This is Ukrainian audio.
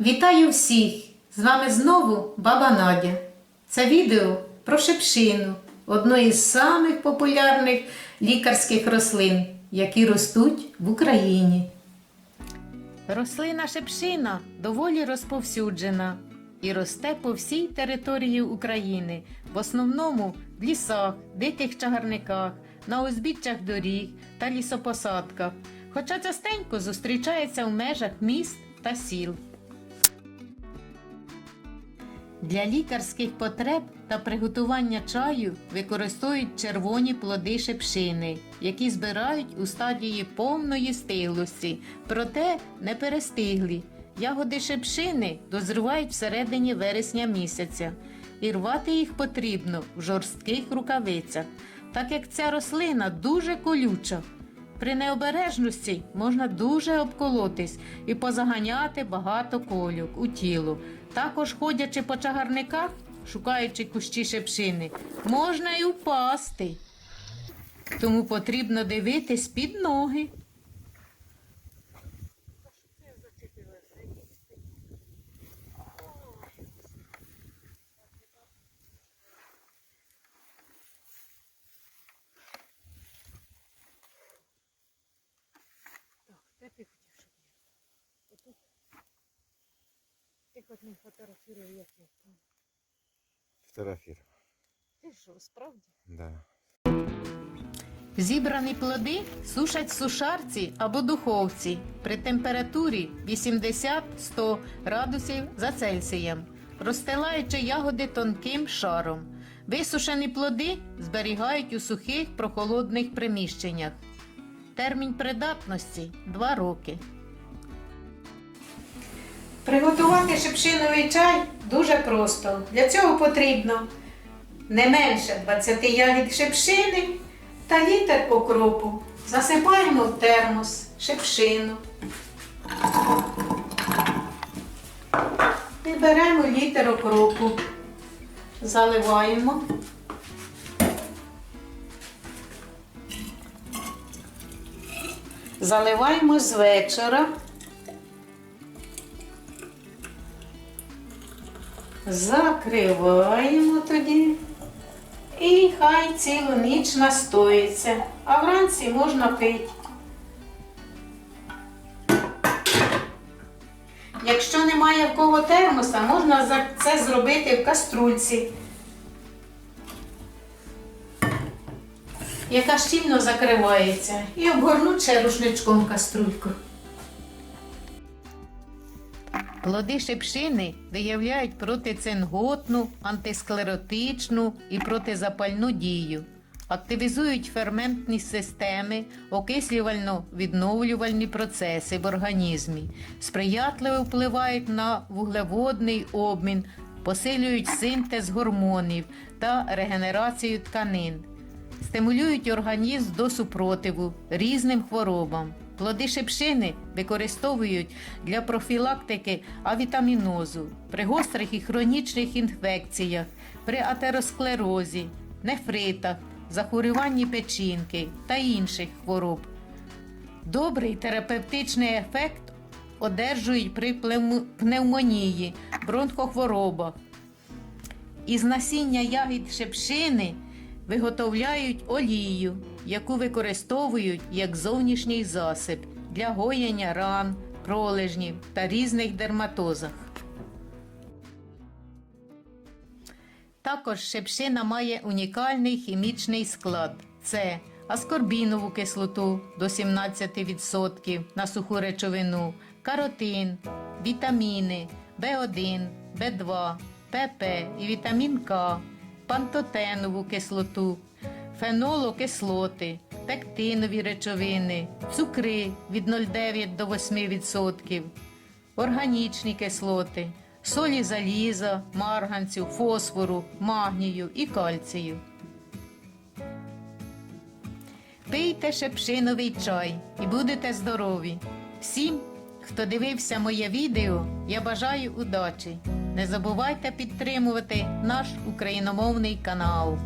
Вітаю всіх! З вами знову баба Надя. Це відео про шепшину, одну із самих популярних лікарських рослин, які ростуть в Україні. Рослина шепшина доволі розповсюджена і росте по всій території України, в основному в лісах, диких чагарниках, на узбіччях доріг та лісопосадках, хоча частенько зустрічається в межах міст та сіл. Для лікарських потреб та приготування чаю використовують червоні плоди шепшини, які збирають у стадії повної стиглості, проте не перестиглі. Ягоди шепшини дозрівають всередині вересня місяця, і рвати їх потрібно в жорстких рукавицях, так як ця рослина дуже колюча. При необережності можна дуже обколотись і позаганяти багато кольок у тіло. Також ходячи по чагарниках, шукаючи кущі шепшини, можна й упасти. Тому потрібно дивитись під ноги. Де ти хотів, я? Отут? Ти хоч не фотографіруй, як я там. Фотографировал. Ти що, справді? Да. Зібрані плоди сушать в сушарці або духовці при температурі 80-100 градусів за Цельсієм, розстилаючи ягоди тонким шаром. Висушені плоди зберігають у сухих прохолодних приміщеннях. Термін придатності 2 роки. Приготувати шипшиновий чай дуже просто. Для цього потрібно не менше 20 ягід шипшини та літр окропу. Засипаємо в термос шипшину. І беремо літр окропу. Заливаємо. Заливаємо з вечора. Закриваємо тоді. І хай цілу ніч настоїться, а вранці можна пити. Якщо немає в кого термоса, можна це зробити в каструльці, яка щільно закривається, і обгорнути ще рушничком каструльку. Плоди шипшини виявляють протицинготну, антисклеротичну і протизапальну дію, активізують ферментні системи, окислювально-відновлювальні процеси в організмі, сприятливо впливають на вуглеводний обмін, посилюють синтез гормонів та регенерацію тканин, стимулюють організм до супротиву різним хворобам. Плоди шипшини використовують для профілактики авітамінозу, при гострих і хронічних інфекціях, при атеросклерозі, нефритах, захворюванні печінки та інших хвороб. Добрий терапевтичний ефект одержують при пневмонії, бронхохворобах. Із насіння ягід шепшини виготовляють олію, яку використовують як зовнішній засіб для гоєння ран, пролежнів та різних дерматозах. Також шепшина має унікальний хімічний склад. Це аскорбінову кислоту до 17% на суху речовину, каротин, вітаміни В1, В2, ПП і вітамін К, пантотенову кислоту, фенолокислоти, пектинові речовини, цукри від 0,9 до 8%, органічні кислоти, солі заліза, марганцю, фосфору, магнію і кальцію. Пийте шепшиновий чай і будете здорові. Всім, хто дивився моє відео, я бажаю удачі. Не забувайте підтримувати наш україномовний канал.